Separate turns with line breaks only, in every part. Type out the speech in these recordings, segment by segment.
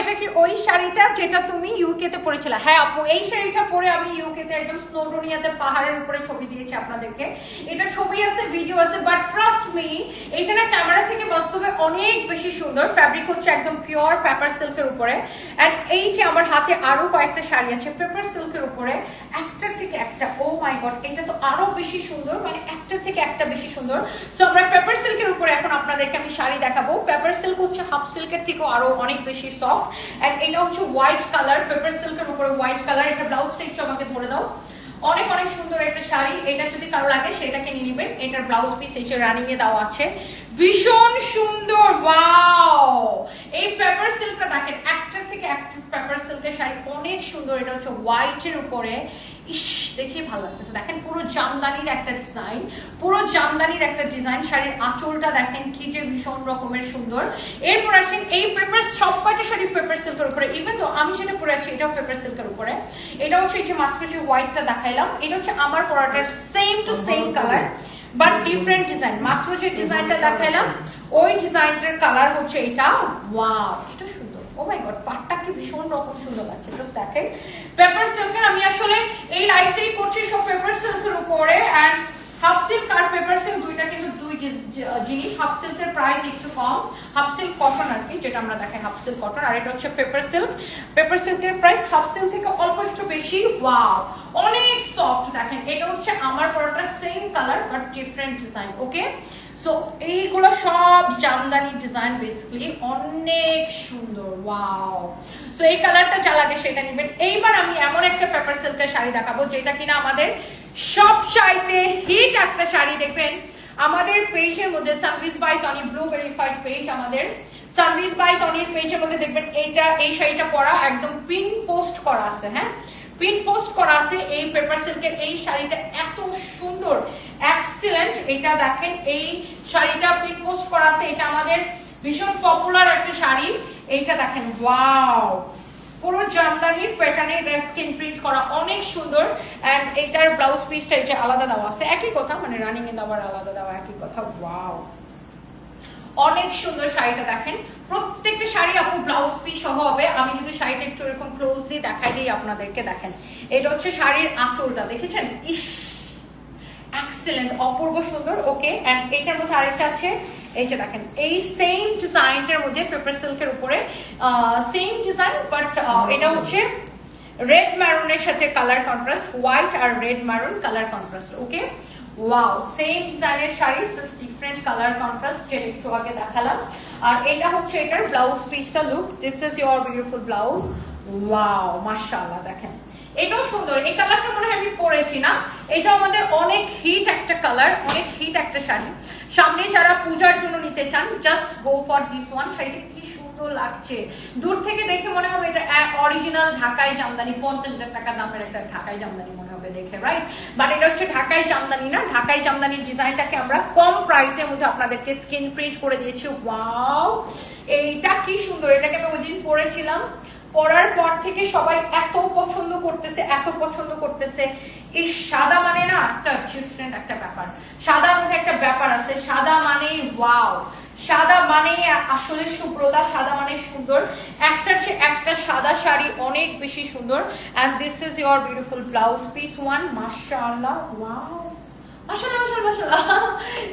এটা কি ওই শাড়িটা যেটা তুমি ইউকে তে পরেছিলে? হ্যাঁ আপু, এই শাড়িটা পরে আমি ইউকে তে একদম স্নোডোনিয়াতে পাহাড়ের উপরে ছবি দিয়েছি আপনাদেরকে। এটা ছবি আছে ভিডিও আছে বাট ট্রাস্ট মি এটা না ক্যামেরা থেকে বাস্তবে অনেক বেশি সুন্দর। ফ্যাব্রিক হচ্ছে একদম পিওর পেপার সিল্কের উপরে। এন্ড এই যে আমার হাতে আরও কয়েকটা শাড়ি আছে পেপার সিল্কের উপরে, একটার থেকে একটা ও মাই গড এটা তো আরও বেশি সুন্দর মানে একটার থেকে একটা বেশি সুন্দর। সো আমরা পেপার সিল্কের উপরে এখন আপনাদেরকে আমি শাড়ি দেখাবো। পেপার সিল্ক হচ্ছে হাফ সিল্কের থেকেও আরও অনেক বেশি সফট এন্ড এটা হচ্ছে হোয়াইট কালার পেপার সিল্কের উপরে হোয়াইট কালার এটা ব্লাউজটা একটু আমাকে ধরে দাও। অনেক অনেক সুন্দর একটা শাড়ি, এটা যদি কারও লাগে সেটাকে নিয়ে নেবেন। এটার ব্লাউজ পিস এসে রানিং এ দেওয়া আছে। ভীষণ সুন্দর ওয়াও এই পেপার সিল্কটা দেখেন একটার থেকে একটা পেপার সিল্কের শাড়ি অনেক সুন্দর, এটা হচ্ছে হোয়াইটের উপরে। ইস দেখে ভালো লাগতেছে। দেখেন পুরো জামদানির একটা ডিজাইন পুরো জামদানির একটা ডিজাইন শাড়ির আঁচলটা দেখেন কি যে ভীষণ রকমের সুন্দর। এরপর আসেন এই পেপার সব কয়টা শাড়ি পেপার সিল্কের উপরে? ইভেন তো আমি যেটা পরে আছি এটাও পেপার সিল্কের উপরে। এটা হচ্ছে এই যে মাত্র যে হোয়াইটটা দেখাইলাম এটা হচ্ছে আমার পরাটার same to same colour but different design মাত্র যে ডিজাইনটা দেখাইলাম ওই ডিজাইনটার কালার হচ্ছে এটা। ওয়াও এটা সুন্দর। ও মাই গড পাটটা কি ভীষণ রকম সুন্দর লাগছে জাস্ট দেখেন। পেপার সিল্কের আমি আসলে এই লাইফটাই করছি সব পেপার সিল্কের উপরে অ্যান্ড হাফ সিল্ক আর পেপার সিল্ক দুইটা কিন্তু দুই জিস- জিনিস হাফ সিল্কের প্রাইস একটু কম, হাফ সিল্ক কটন আর কি, যেটা আমরা দেখাই হাফ কটন আর এটা হচ্ছে পেপার সিল্ক পেপার সিল্কের প্রাইস হাফ সিল্ক থেকে অল্প একটু বেশি ওয়াও অনেক সফট দেখেন, এটা হচ্ছে আমার পরোটা same colour but different design okay so এইগুলো সব জামদানি ডিজাইন বেসিক্যালি অনেক সুন্দর ওয়াও সো এই কালারটা যা লাগে সেটা নেবেন। এইবার আমি এমন একটা পেপার সিল্কের শাড়ি দেখাবো, যেটা কিনা আমাদের সব চাইতে হিট একটা শাড়ি, দেখবেন? আমাদের পেজের মধ্যে service by Tony blue verified page আমাদের। সার্ভিস বাই টনির পেজের মধ্যে দেখবেন এইটা এই শাড়িটা পরা একদম পিন পোস্ট করা আছে হ্যাঁ? পিন পোস্ট করা আছে এই পেপার সিল্কের এই শাড়িটা এত সুন্দর এক্সিলেন্ট এটা দেখেন, এই শাড়িটা পিন পোস্ট করা আছে, এটা আমাদের ভীষণ পপুলার একটা শাড়ি। এইটা দেখেন ওয়াও পুরো জামদানির প্যাটার্নের স্কিন প্রিন্ট করা অনেক সুন্দর এন্ড এটার ব্লাউজ পিসটা এটা আলাদা দেওয়া আছে, একই কথা মানে রানিং এ দেওয়ার আলাদা দেওয়া, একই কথা ওয়াও অনেক সুন্দর শাড়িটা দেখেন। প্রত্যেকটা শাড়ি আপু ব্লাউজ পিস সহ হবে। আমি যদি শাড়িটা একটু এরকম ক্লোজলি দেখাই দিই আপনাদেরকে, দেখেন। এটা হচ্ছে শাড়ির আঁচলটা, দেখেছেন? ইস! এক্সেলেন্ট অপূর্ব সুন্দর ওকে এন্ড এটার মধ্যে আরেকটা আছে এই যে দেখেন, এই সেম ডিজাইনটার মধ্যে পেপার সিল্কের উপরে সেম ডিজাইন বাট এটা হচ্ছে রেড ম্যারুনের সাথে কালার কন্ট্রাস্ট হোয়াইট আর red maroon colour contrast okay wow same ডিজাইনের sari just different colour contrast যেটা একটু আগে দেখালাম। আর এটা হচ্ছে এটার ব্লাউজ পিসটা look this is your beautiful blouse wow মাশাআল্লাহ, দেখেন। এটাও সুন্দর, এই কালারটা মনে হয় আমি পরেছি না। এটা আমাদের অনেক হিট একটা কালার অনেক হিট একটা শাড়ি। সামনে যারা পূজার জন্য নিতে চান just go for this one শাড়িটা কি সুন্দর লাগছে। দূর থেকে দেখে মনে হবে এটা অরিজিনাল ঢাকাই জামদানি, পঞ্চাশ হাজার টাকা দামের একটা ঢাকাই জামদানি মনে হবে দেখে রাইট বাট এটা হচ্ছে ঢাকাই জামদানি না। ঢাকাই জামদানির ডিজাইনটাকে আমরা কম প্রাইসের মধ্যে আপনাদেরকে স্কিন প্রিন্ট করে দিয়েছি। ওয়াও এইটা কি সুন্দর। এটাকে আমি ওই দিন পরেছিলাম। পরার পর থেকে সবাই এত পছন্দ করতেছে, এত পছন্দ করতেছে। এই সাদা মানে না একটা ডিফারেন্ট একটা ব্যাপার। সাদা মধ্যে একটা ব্যাপার আছে। সাদা মানে ওয়াও সাদা মানে আসলে সুব্রতা, সাদা মানে সুন্দর। একটার চেয়ে একটা সাদা শাড়ি অনেক বেশি সুন্দর। And this is your beautiful blouse piece one মাশাআল্লাহ ওয়াও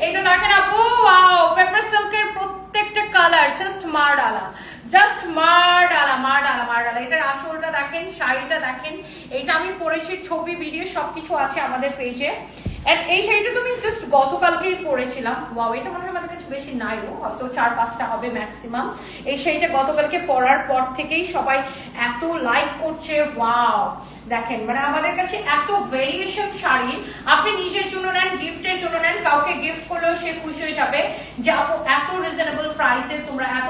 এটা দেখেন আপু ওয়াও পেপার সিল্কের প্রত্যেকটা কালার জাস্ট মার ডালা জাস্ট মার ডালা মার ডালা মার ডালা এটার আঁচলটা দেখেন, শাড়িটা দেখেন। এইটা আমি পরেছি, ছবি ভিডিও সবকিছু আছে আমাদের পেজে এই শাড়িটা তুমি জাস্ট গতকালকেই পরেছিলাম। ওয়াও এটা মনে হয় আমাদের কাছে বেশি নাইও হয়তো চার পাঁচটা হবে ম্যাক্সিমাম এই শাড়িটা গতকালকে পরার পর থেকেই সবাই এত লাইক করছে। ওয়াও দেখেন মানে আমাদের কাছে এত ভেরিয়েশন শাড়ি। আপনি নিজের জন্য নেন গিফটের জন্য নেন, কাউকে গিফট করলেও সে খুশি হয়ে যাবে যে, আপু, এত রিজনেবল প্রাইসে তোমরা এত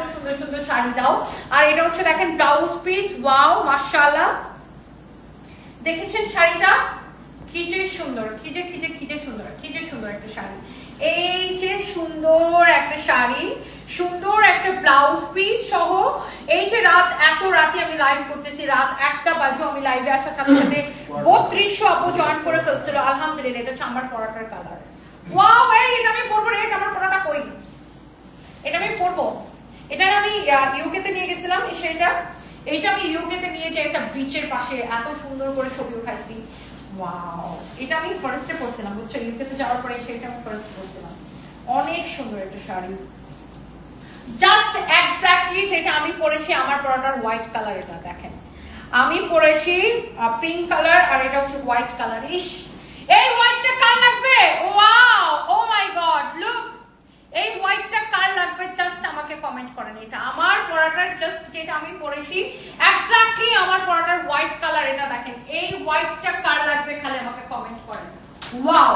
শাড়ি দাও। আর এটা হচ্ছে দেখেন ব্লাউজ পিস ওয়াও মাশাআল্লাহ। দেখেছেন শাড়িটা? কি যে সুন্দর, কি যে কি যে কি যে সুন্দর, কি যে সুন্দর একটা শাড়ি। এই যে সুন্দর একটা শাড়ি, সুন্দর একটা ব্লাউজ পিস সহ এই যে রাত, এত রাতে আমি লাইভ করতেছি, রাত একটা বাজু আমি লাইভে আসার সাথে সাথে বত্রিশশো আপু জয়েন করে ফেলছিল। আলহামদুলিল্লাহ, এটা হচ্ছে আমার পরাটার কালার ওয়াও এই, এটা আমি পরবো এটা আমার পরাটা কই? এটা আমি পরবো। এটা আমি ইউকে তে নিয়ে গেছিলাম শাড়িটা এইটা আমি ইউকেতে নিয়ে যে একটা বিচের পাশে এত সুন্দর করে ছবি উঠাইছি। ওয়াও এটা আমি ফার্স্টে পড়ছিলাম বুঝছ? ইউকেতে যাওয়ার পরে সেটা আমি ফার্স্ট পড়ছিলাম অনেক সুন্দর একটা শাড়ি। জাস্ট এক্স্যাক্টলি যেটা আমি পরেছি আমার পরাটার হোয়াইট কালার এটা, দেখেন। আমি পরেছি পিঙ্ক কালার আর এটা হচ্ছে হোয়াইট কালার ইস! এই হোয়াইটটা কার লাগবে? Wow oh my god look এই হোয়াইটটা কার লাগবে জাস্ট আমাকে কমেন্ট করেন। এটা আমার পরাটার জাস্ট যেটা আমি পরেছি এক্স্যাক্টলি আমার পরাটার হোয়াইট কালার এটা দেখেন। এই হোয়াইটটা কার লাগবে খালি আমাকে কমেন্ট করেন। ওয়াও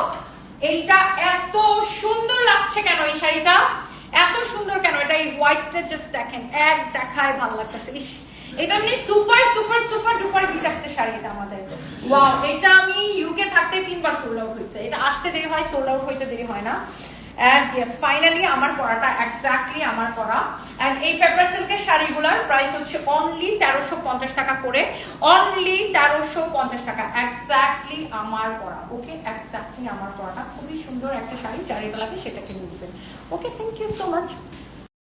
এইটা এত সুন্দর লাগছে কেন এই শাড়িটা? এত সুন্দর কেন? এটা এই হোয়াইটটা জাস্ট দেখেন, এক দেখায় ভালো লাগতেছে। ইস, এটা এমনি super super super duper hit একটা শাড়ি এটা আমাদের। ওয়াও এটা আমি ইউকে থাকতে তিনবার সোল্ড আউট হয়েছে। এটা আসতে দেরি হয় সোল্ড আউট হইতে দেরি হয় না। অ্যান্ড ইয়েস ফাইনালি আমার পরাটা এক্স্যাক্টলি আমার পরা অ্যান্ড এই পেপার সিল্কের শাড়িগুলোর প্রাইস হচ্ছে অনলি তেরোশো পঞ্চাশ টাকা করে। অনলি তেরোশো পঞ্চাশ টাকা। এক্স্যাক্টলি আমার পরা ওকে এক্স্যাক্টলি আমার পরাটা খুবই সুন্দর একটা শাড়ি। লাগে সেটাকে নিয়ে okay thank you so much